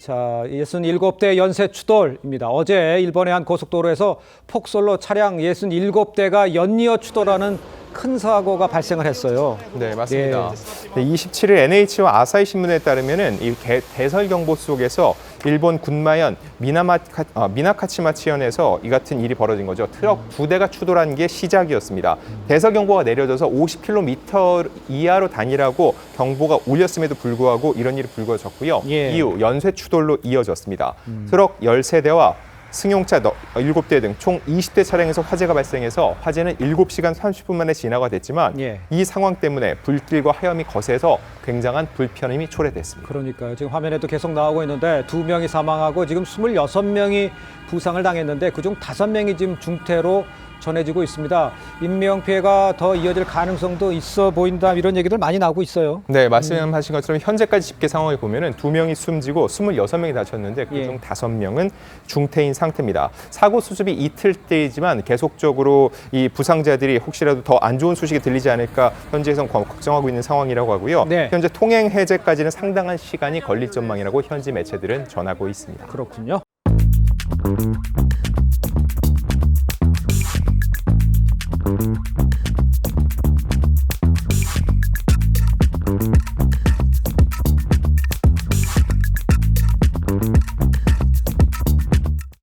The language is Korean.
자, 67대 연쇄 추돌입니다. 어제 일본의 한 고속도로에서 폭솔로 차량 67대가 연이어 추돌하는 큰 사고가 발생을 했어요. 네, 맞습니다. 네, 27일 NH와 아사히 신문에 따르면은 이 개- 대설 경보 속에서 일본 군마현 미나마카, 아, 미나카치마치현에서 이 같은 일이 벌어진 거죠. 트럭 두 대가 추돌한 게 시작이었습니다. 대설 경보가 내려져서 50km 이하로 다니라고 경보가 울렸음에도 불구하고 이런 일이 불거졌고요. 예. 이후 연쇄 추돌로 이어졌습니다. 트럭 13대와 승용차 7대 등 총 20대 차량에서 화재가 발생해서 화재는 7시간 30분 만에 진화가 됐지만 예. 이 상황 때문에 불길과 하염이 거세서 굉장한 불편함이 초래됐습니다. 그러니까요. 지금 화면에도 계속 나오고 있는데 두 명이 사망하고 지금 26명이 부상을 당했는데 그중 다섯 명이 지금 중태로 전해지고 있습니다. 인명 피해가 더 이어질 가능성도 있어 보인다 이런 얘기들 많이 나오고 있어요. 네, 말씀하신 것처럼 현재까지 집계 상황을 보면은 두 명이 숨지고 26명이 다쳤는데 그중 예. 다섯 명은 중태인 상태입니다. 사고 수습이 이틀째이지만 계속적으로 이 부상자들이 혹시라도 더 안 좋은 소식이 들리지 않을까 현지에선 거- 걱정하고 있는 상황이라고 하고요. 네. 현재 통행 해제까지는 상당한 시간이 걸릴 전망이라고 현지 매체들은 전하고 있습니다. 그렇군요. Música